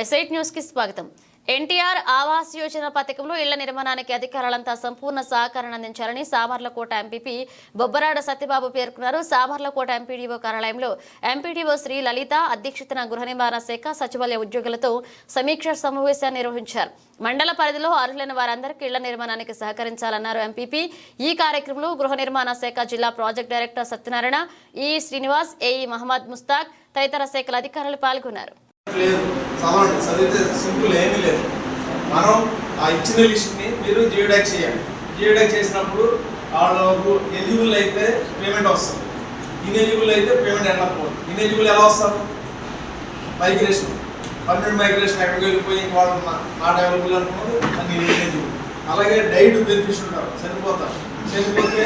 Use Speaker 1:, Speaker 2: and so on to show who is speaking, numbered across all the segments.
Speaker 1: ఎస్ఐట్ న్యూస్కి స్వాగతం. ఎన్టీఆర్ ఆవాస్ యోజన పథకంలో ఇళ్ళ నిర్మాణానికి అధికారులంతా సంపూర్ణ సహకారం అందించాలని సామర్లకోట ఎంపీపీ బొబ్బరాడ సత్యబాబు పేర్కొన్నారు. సామర్లకోట ఎంపీడీఓ కార్యాలయంలో ఎంపీడీఓ శ్రీ లలిత అధ్యక్షతన గృహ నిర్మాణ శాఖ సచివాలయ ఉద్యోగులతో సమీక్ష సమావేశాన్ని నిర్వహించారు. మండల పరిధిలో అర్హులైన వారందరికీ ఇళ్ళ నిర్మాణానికి సహకరించాలన్నారు ఎంపీపీ. ఈ కార్యక్రమంలో గృహ నిర్మాణ శాఖ జిల్లా ప్రాజెక్ట్ డైరెక్టర్ సత్యనారాయణ ఈ శ్రీనివాస్ ఏఈ మహమ్మద్ ముస్తాక్ తదితర శాఖల అధికారులు పాల్గొన్నారు.
Speaker 2: లేదు. చదవండి చదివితే సింపుల్ ఏమీ లేదు. మనం ఆ ఇచ్చిన లిస్ట్ని మీరు జియోడాక్ చేయాలి. జియోడాక్ చేసినప్పుడు వాళ్ళకు ఎలిజిబుల్ అయితే పేమెంట్ వస్తుంది. ఇన్ఎలిజిబుల్ అయితే పేమెంట్ వెళ్ళకపోదు ఇన్ఎలిజిబుల్ ఎలా వస్తారు మైగ్రేషన్. పర్మనెంట్ మైగ్రేషన్ ఎక్కడికి వెళ్ళిపోయి వాళ్ళు నాట్ అవైలబుల్ అనుకున్నది అన్ని ఇన్ఎలిజిబుల్. అలాగే డైట్ బెనిఫిషియల్ ఉంటారు. చనిపోతారు. చనిపోతే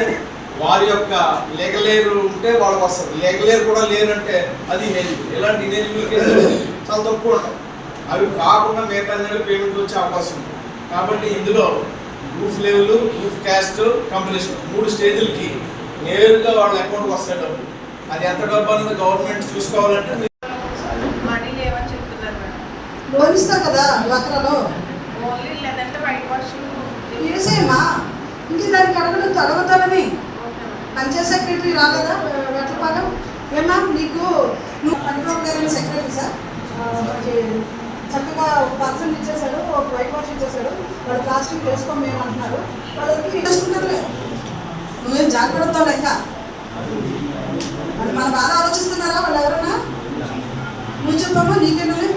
Speaker 2: వారి యొక్క లేగలేరు ఉంటే వాళ్ళకి వస్తుంది లేగలేరు కూడా లేరంటే అది ఇన్ఎలిజిబుల్ ఇలాంటి ఇన్ఎలిజిబుల్ కేసులు చాలా తక్కువ ఉంటాయి. అవి కాకుండా మిగతా నెలలు పేమెంట్ వచ్చే అవకాశం ఉంది. కాబట్టి ఇందులో roof level roof cast compensation మూడు స్టేజ్లకి నేరుగా వాళ్ళ అకౌంట్కి వస్తాయి డబ్బు అది ఎంత డబ్బు అనేది గవర్నమెంట్ చూసుకోవాలంటే
Speaker 3: మనీ లేవని చెప్తున్నారు మేడం.
Speaker 4: లోన్ ఇస్తా కదా డ్వాక్రాలో
Speaker 3: ఓన్లీ లేదంటే వైట్ వాషింగ్
Speaker 4: తీసేయమ్మా ఇంక దానికి అడగడం అడగతానని పంచాయత్ సెక్రటరీ రాలేదా? వెట్లపాలెం మ్యామ్ నీకు నువ్వు పనిబాబు గారి సెక్రటరీ సార్. చక్కగా ఒక పర్సన్ ఇచ్చేసాడు ఒక వైట్ వాష్ ఇచ్చేసాడు వాళ్ళు ప్లాస్టిక్ వేసుకోం మేము అంటున్నారు. వాళ్ళకి వేసుకుంటారులే నువ్వేం జాగ్రత్త లెక్క? మరి మన బాధ ఆలోచిస్తున్నారా? వాళ్ళు ఎవరన్నా? నువ్వు చెప్పమ్మా నీకేనది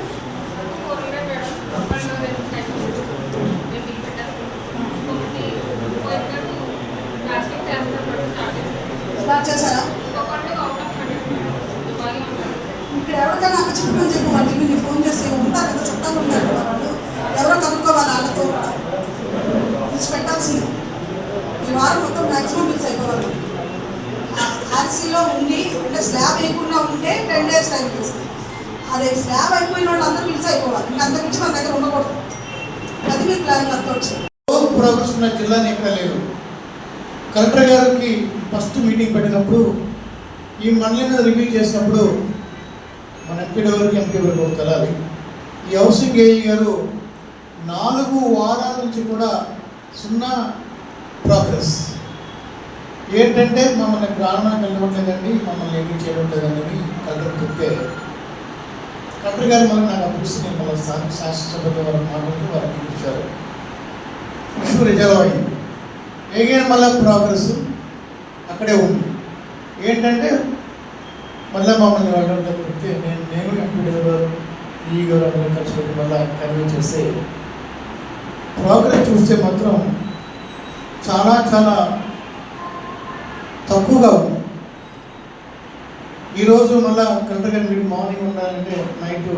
Speaker 4: వచ్చేసారా చేశారా? ఇక్కడ ఎవరికైనా అక్క చెప్పమని చెప్పి వాళ్ళకి నేను ఫోన్ చేసి ఉంటారు కదా చుట్టాలు ఉంటారు కదా వాళ్ళు. ఎవరో కనుక్కోవాలి వాళ్ళతో పిలిచి పెట్టాల్సింది. ఈ వారం మొత్తం మ్యాక్సిమం పిలిచి అయిపోవాలి. ఆర్సీలో ఉండి అంటే స్లాబ్ వేయకుండా ఉంటే టెన్ డేస్ టైం తీసుకుంది అదే స్లాబ్ అయిపోయిన వాళ్ళు అందరూ పిలిచి అయిపోవాలి. ఇంకా అంత మించి మన దగ్గర ఉండకూడదు. అది మీ ప్లాన్ అంతా వచ్చింది
Speaker 5: రోడ్ ప్రోగ్రెస్ ఉన్న జిల్లాని ఎక్కడ లేదు కలెక్టర్ గారికి ఫస్ట్ మీటింగ్ పెట్టినప్పుడు ఈ మండలిని రివ్యూ చేసినప్పుడు మన ఎంపీ వరకు ఎంపీ వరకు కలాలి ఈ హౌసింగ్ ఏఈ గారు నాలుగు వారాల నుంచి కూడా సున్నా ప్రోగ్రెస్ ఏంటంటే మమ్మల్ని ప్రాణానికి వెళ్ళవట్లేదండి మమ్మల్ని ఏమీ చేయట్లేదండి కలెక్టర్ చెప్తే కలెక్టర్ గారు మళ్ళీ నాకు అనిపిస్తే నేను మళ్ళీ స్థానిక శాసనసభ్యుల వారు మాట్లాడుతూ వారికి ఇచ్చారు. ఇష్యూ రిజర్వ్ అయింది. ఏగైనా మళ్ళీ ప్రోగ్రెస్ అక్కడే ఉంది. ఏంటంటే మళ్ళీ మమ్మల్ని వాళ్ళంటే చెప్తే నేను నేను ఎంపీడీ గారు ఈ గారు అందరూ కలిసి మళ్ళీ కన్వే చేస్తే ప్రోగ్రెస్ చూస్తే మాత్రం చాలా చాలా తక్కువగా ఉంది. ఈరోజు మళ్ళీ కలెక్టర్ మీరు మార్నింగ్ ఉండాలంటే నైట్